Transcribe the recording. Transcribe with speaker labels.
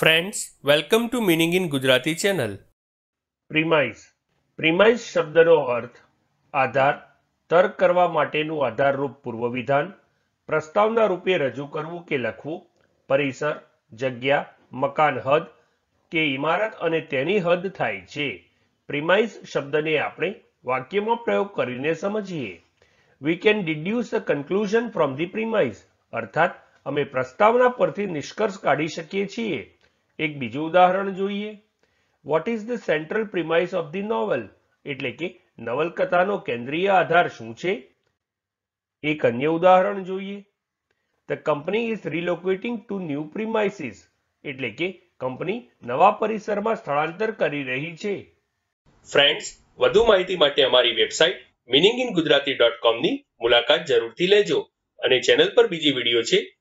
Speaker 1: Friends welcome to meaning in Gujarati channel premise premise શબ્દનો અર્થ, આધાર, તર્ક કરવા માટેનું આધારરૂપ પૂર્વવિધાન, પ્રસ્તાવના રૂપે રજૂ કરવું કે લખવું, પરિસર, જગ્યા, મકાન હદ કે ઇમારત અને તેની હદ થાય છે. પ્રિમાઇઝ શબ્દને આપણે વાક્યમાં પ્રયોગ કરીને સમજીએ. We can deduce the conclusion from the premise અર્થાત, અમે પ્રસ્તાવના પરથી નિષ્કર્ષ કાઢી શકીએ છીએ. એક બીજું ઉદાહરણ જોઈએ. What is the central premise of the novel એટલે કે નવલકથાનો કેન્દ્રીય આધાર શું છે? એક અન્ય ઉદાહરણ જોઈએ. The company is relocating to new premises એટલે કે કંપની નવા પરિસરમાં સ્થળાંતર કરી રહી છે. ફ્રેન્ડ્સ વધુ માહિતી માટે અમારી website meaning in Gujarati dot કોમની મુલાકાત જરૂરથી લેજો અને ચેનલ પર બીજી વીડિયો છે